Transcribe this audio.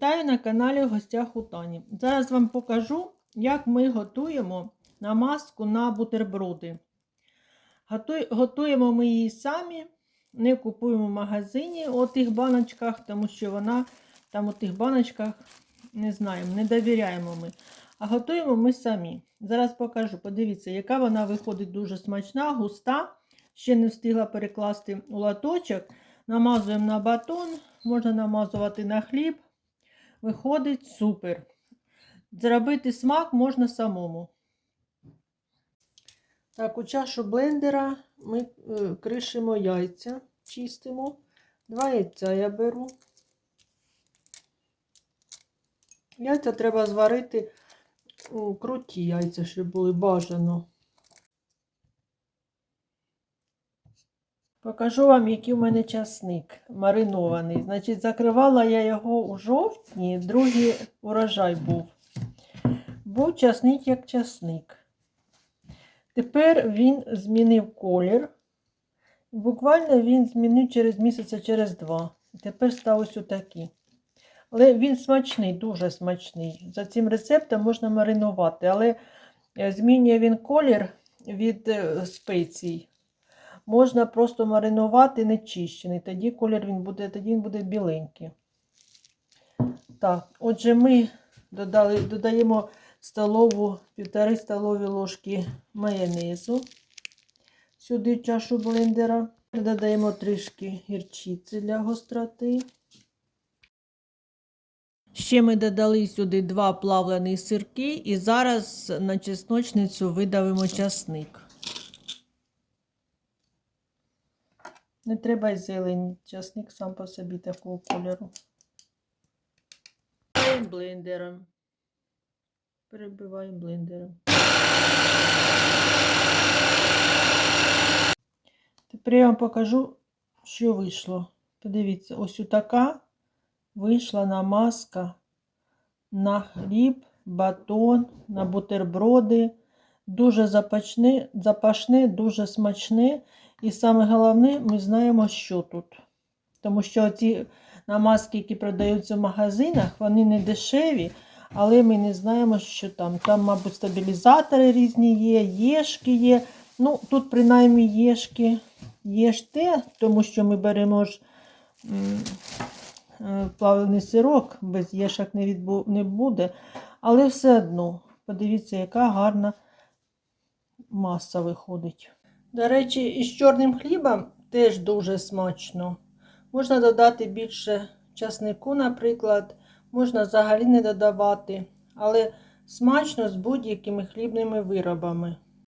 Вітаю на каналі гостях у Тані. Зараз вам покажу, як ми готуємо намазку на бутерброди. Готуємо ми її самі, не купуємо в магазині у тих баночках, тому що вона там у тих баночках не знаємо, не довіряємо ми. А готуємо ми самі. Зараз покажу. Подивіться, яка вона виходить дуже смачна, густа. Ще не встигла перекласти у латочок. Намазуємо на батон, можна намазувати на хліб. Виходить супер. Зробити смак можна самому. Так, у чашу блендера ми е, кришимо яйця, чистимо. Два яйця я беру. Яйця треба зварити круті яйця, щоб були бажано. Покажу вам, який у мене часник маринований. Значить, закривала я його у жовтні, другий урожай був. Був часник як часник. Тепер він змінив колір. Буквально він змінив через місяць, через два. Тепер став ось отакий. Але він смачний, дуже смачний. За цим рецептом можна маринувати, але е, змінює він колір від е, спецій. Можна просто маринувати нечищений. Тоді колір він буде, тоді він буде біленький. Так, отже, ми додали, додаємо столову, півтори столові ложки майонезу сюди чашу блендера. Додаємо трішки гірчиці для гостроти. Ще ми додали сюди два плавлені сирки і зараз на чесночницю видавимо часник. Не треба й зелень, часник сам по собі такого кольору. Блендером. Перебиваємо блендером. Тепер я вам покажу, що вийшло. Подивіться, ось така вийшла намазка на хліб, батон, на бутерброди. Дуже запашне, запашне, дуже смачне. І саме головне, ми знаємо, що тут. Тому що ці намазки, які продаються в магазинах, вони не дешеві, але ми не знаємо, що там. Там, мабуть, стабілізатори різні є, єшки є. Ну, тут, принаймні, єшки є ж те, тому що ми беремо ж е, плавлений сирок, без єшок не, відбу, не буде. Але все одно, подивіться, яка гарна маса виходить. До речі, із чорним хлібом теж дуже смачно. Можна додати більше часнику, наприклад, можна взагалі не додавати, але смачно з будь-якими хлібними виробами.